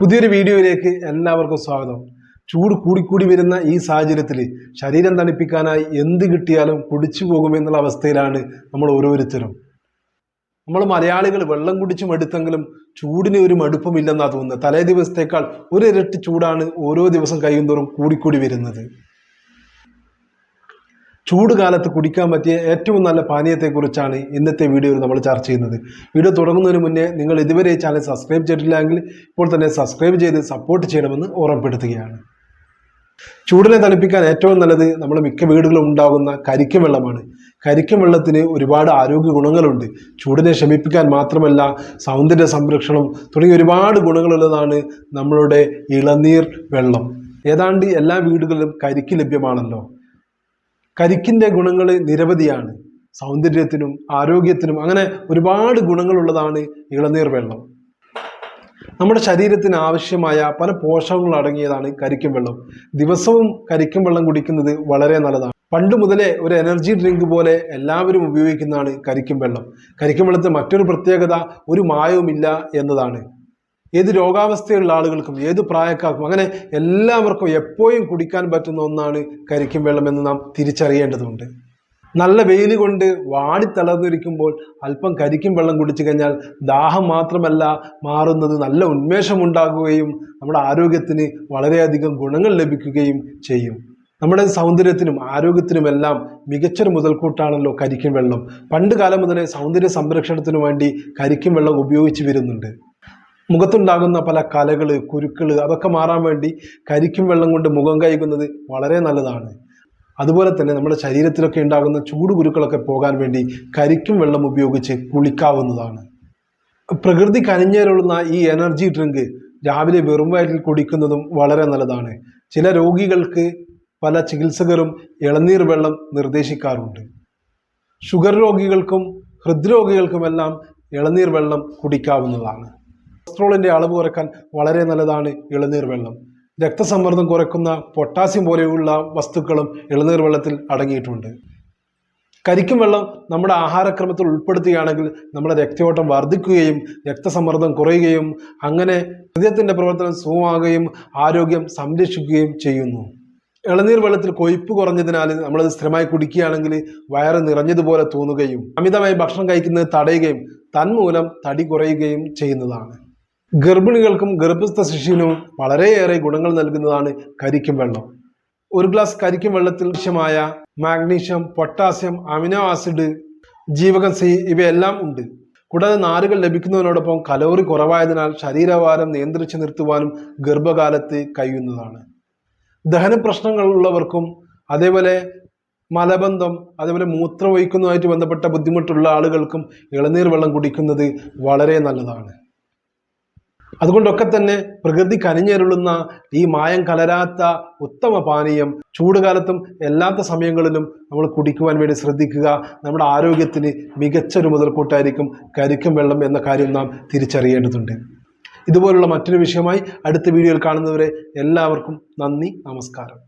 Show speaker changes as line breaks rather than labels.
പുതിയൊരു വീഡിയോയിലേക്ക് എല്ലാവർക്കും സ്വാഗതം. ചൂട് കൂടിക്കൂടി വരുന്ന ഈ സാഹചര്യത്തിൽ ശരീരം തണുപ്പിക്കാനായി എന്ത് കിട്ടിയാലും കുടിച്ചു പോകുമെന്നുള്ള അവസ്ഥയിലാണ് നമ്മൾ ഓരോരുത്തരും. നമ്മൾ മലയാളികൾ വെള്ളം കുടിച്ച് മടുത്തെങ്കിലും ചൂടിന് ഒരു മടുപ്പുമില്ലെന്നാണ് തോന്നുന്നത്. തലേ ദിവസത്തേക്കാൾ ഒരു ഇരട്ടി ചൂടാണ് ഓരോ ദിവസം കഴിയുന്തോറും കൂടിക്കൂടി വരുന്നത്. ചൂട് കാലത്ത് കുടിക്കാൻ പറ്റിയ ഏറ്റവും നല്ല പാനീയത്തെക്കുറിച്ചാണ് ഇന്നത്തെ വീഡിയോയിൽ നമ്മൾ ചർച്ച ചെയ്യുന്നത്. വീഡിയോ തുടങ്ങുന്നതിന് മുന്നേ നിങ്ങൾ ഇതുവരെ ഈ ചാനൽ സബ്സ്ക്രൈബ് ചെയ്തിട്ടില്ലെങ്കിൽ ഇപ്പോൾ തന്നെ സബ്സ്ക്രൈബ് ചെയ്ത് സപ്പോർട്ട് ചെയ്യണമെന്ന് ഓർമ്മപ്പെടുത്തുകയാണ്. ചൂടിനെ തണുപ്പിക്കാൻ ഏറ്റവും നല്ലത് നമ്മുടെ മിക്ക വീടുകളിലും ഉണ്ടാകുന്ന കരിക്കും വെള്ളമാണ്. കരിക്കും വെള്ളത്തിന് ഒരുപാട് ആരോഗ്യ ഗുണങ്ങളുണ്ട്. ചൂടിനെ ശമിപ്പിക്കാൻ മാത്രമല്ല സൗന്ദര്യ സംരക്ഷണം തുടങ്ങിയ ഒരുപാട് ഗുണങ്ങളുള്ളതാണ് നമ്മളുടെ ഇളനീർ വെള്ളം. ഏതാണ്ട് എല്ലാ വീടുകളിലും കരിക്ക് ലഭ്യമാണല്ലോ. കരിക്കിന്റെ ഗുണങ്ങൾ നിരവധിയാണ്. സൗന്ദര്യത്തിനും ആരോഗ്യത്തിനും അങ്ങനെ ഒരുപാട് ഗുണങ്ങളുള്ളതാണ് ഇളനീർ വെള്ളം. നമ്മുടെ ശരീരത്തിന് ആവശ്യമായ പല പോഷകങ്ങൾ അടങ്ങിയതാണ് കരിക്കും വെള്ളം. ദിവസവും കരിക്കും വെള്ളം കുടിക്കുന്നത് വളരെ നല്ലതാണ്. പണ്ട് മുതലേ ഒരു എനർജി ഡ്രിങ്ക് പോലെ എല്ലാവരും ഉപയോഗിക്കുന്നതാണ് കരിക്കും വെള്ളം. കരിക്കും വെള്ളത്തിന് മറ്റൊരു പ്രത്യേകത ഒരു മായവുമില്ല എന്നതാണ്. ഏത് രോഗാവസ്ഥയുള്ള ആളുകൾക്കും ഏത് പ്രായക്കാർക്കും അങ്ങനെ എല്ലാവർക്കും എപ്പോഴും കുടിക്കാൻ പറ്റുന്ന ഒന്നാണ് കരിക്കും വെള്ളം എന്ന് നാം തിരിച്ചറിയേണ്ടതുണ്ട്. നല്ല വെയിൽ കൊണ്ട് വാടി തളർന്നിരിക്കുമ്പോൾ അല്പം കരിക്കും വെള്ളം കുടിച്ചു കഴിഞ്ഞാൽ ദാഹം മാത്രമല്ല മാറുന്നത് നല്ല ഉന്മേഷം ഉന്മേഷമുണ്ടാകുകയും നമ്മുടെ ആരോഗ്യത്തിന് വളരെയധികം ഗുണങ്ങൾ ലഭിക്കുകയും ചെയ്യും. നമ്മുടെ സൗന്ദര്യത്തിനും ആരോഗ്യത്തിനുമെല്ലാം മികച്ചൊരു മുതൽക്കൂട്ടാണല്ലോ കരിക്കും വെള്ളം. പണ്ട് കാലം മുതലേ സൗന്ദര്യ സംരക്ഷണത്തിനു വേണ്ടി കരിക്കും വെള്ളം ഉപയോഗിച്ച് വരുന്നുണ്ട്. മുഖത്തുണ്ടാകുന്ന പല കലകൾ കുരുക്കൾ അതൊക്കെ മാറാൻ വേണ്ടി കരിക്കും വെള്ളം കൊണ്ട് മുഖം കഴുകുന്നത് വളരെ നല്ലതാണ്. അതുപോലെ തന്നെ നമ്മുടെ ശരീരത്തിലൊക്കെ ഉണ്ടാകുന്ന ചൂട് കുരുക്കളൊക്കെ പോകാൻ വേണ്ടി കരിക്കും വെള്ളം ഉപയോഗിച്ച് കുളിക്കാവുന്നതാണ്. പ്രകൃതി കനിഞ്ഞേരുള്ള ഈ എനർജി ഡ്രിങ്ക് രാവിലെ വെറും വയറ്റിൽ കുടിക്കുന്നതും വളരെ നല്ലതാണ്. ചില രോഗികൾക്ക് പല ചികിത്സകരും ഇളനീർ വെള്ളം നിർദ്ദേശിക്കാറുണ്ട്. ഷുഗർ രോഗികൾക്കും ഹൃദ്രോഗികൾക്കുമെല്ലാം ഇളനീർ വെള്ളം കുടിക്കാവുന്നതാണ്. കൊളസ്ട്രോളിന്റെ അളവ് കുറയ്ക്കാൻ വളരെ നല്ലതാണ് ഇളനീർ വെള്ളം. രക്തസമ്മർദ്ദം കുറയ്ക്കുന്ന പൊട്ടാസ്യം പോലെയുള്ള വസ്തുക്കളും ഇളനീർ വെള്ളത്തിൽ അടങ്ങിയിട്ടുണ്ട്. കരിക്കും വെള്ളം നമ്മുടെ ആഹാരക്രമത്തിൽ ഉൾപ്പെടുത്തുകയാണെങ്കിൽ നമ്മുടെ രക്തയോട്ടം വർദ്ധിക്കുകയും രക്തസമ്മർദ്ദം കുറയുകയും അങ്ങനെ ഹൃദയത്തിന്റെ പ്രവർത്തനം സുഖമാകുകയും ആരോഗ്യം സംരക്ഷിക്കുകയും ചെയ്യുന്നു. ഇളനീർ വെള്ളത്തിൽ കൊഴുപ്പ് കുറഞ്ഞതിനാൽ നമ്മളത് സ്ഥിരമായി കുടിക്കുകയാണെങ്കിൽ വയറ് നിറഞ്ഞതുപോലെ തോന്നുകയും അമിതമായി ഭക്ഷണം കഴിക്കുന്നത് തടയുകയും തന്മൂലം തടി കുറയുകയും ചെയ്യുന്നതാണ്. ഗർഭിണികൾക്കും ഗർഭസ്ഥ ശിശുവിനും വളരെയേറെ ഗുണങ്ങൾ നൽകുന്നതാണ് കരിക്കും വെള്ളം. ഒരു ഗ്ലാസ് കരിക്കും വെള്ളത്തിൽ ആവശ്യമായ മാഗ്നീഷ്യം പൊട്ടാസ്യം അമിനോ ആസിഡ് ജീവകം സി ഇവയെല്ലാം ഉണ്ട്. കൂടാതെ നാരുകൾ ലഭിക്കുന്നതിനോടൊപ്പം കലോറി കുറവായതിനാൽ ശരീരഭാരം നിയന്ത്രിച്ചു നിർത്തുവാനും ഗർഭകാലത്ത് കഴിയുന്നതാണ്. ദഹന പ്രശ്നങ്ങൾ ഉള്ളവർക്കും അതേപോലെ മലബന്ധം അതേപോലെ മൂത്രം ഒഴിക്കുന്നതുമായിട്ട് ബന്ധപ്പെട്ട ബുദ്ധിമുട്ടുള്ള ആളുകൾക്കും ഇളനീർ വെള്ളം കുടിക്കുന്നത് വളരെ നല്ലതാണ്. അതുകൊണ്ടൊക്കെ തന്നെ പ്രകൃതി കനിഞ്ഞരുളുന്ന ഈ മായം കലരാത്ത ഉത്തമ പാനീയം ചൂടുകാലത്തും എല്ലാത്ത സമയങ്ങളിലും നമ്മൾ കുടിക്കുവാൻ വേണ്ടി ശ്രദ്ധിക്കുക. നമ്മുടെ ആരോഗ്യത്തിന് മികച്ചൊരു മുതൽക്കൂട്ടായിരിക്കും കരിക്കും വെള്ളം എന്ന കാര്യം നാം തിരിച്ചറിയേണ്ടതുണ്ട്. ഇതുപോലുള്ള മറ്റൊരു വിഷയമായി അടുത്ത വീഡിയോയിൽ കാണുന്നവരെ എല്ലാവർക്കും നന്ദി നമസ്കാരം.